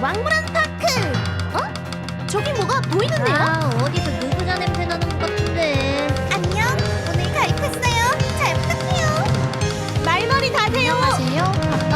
왕물한 파크! 어? 저기 뭐가 보이는데요? 아, 어디서 누구자 냄새 나는 것 같은데. 안녕! 오늘 가입했어요! 잘 부탁해요! 말머리 다세요! 안녕하세요!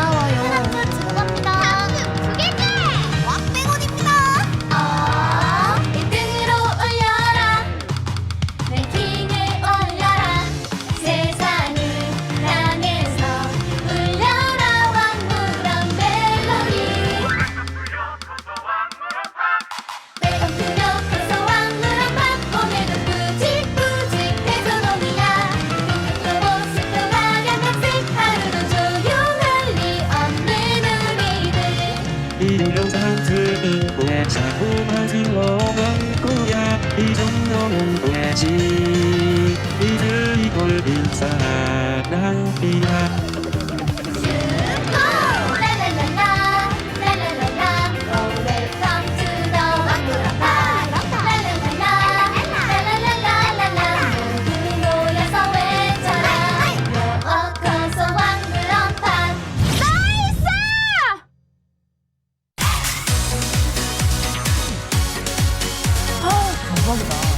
우리들. 이 영상들은 왜 자꾸만 흘러간 거야. 이 정도면 되지. 이들 이걸 인사한 낭비야 慢点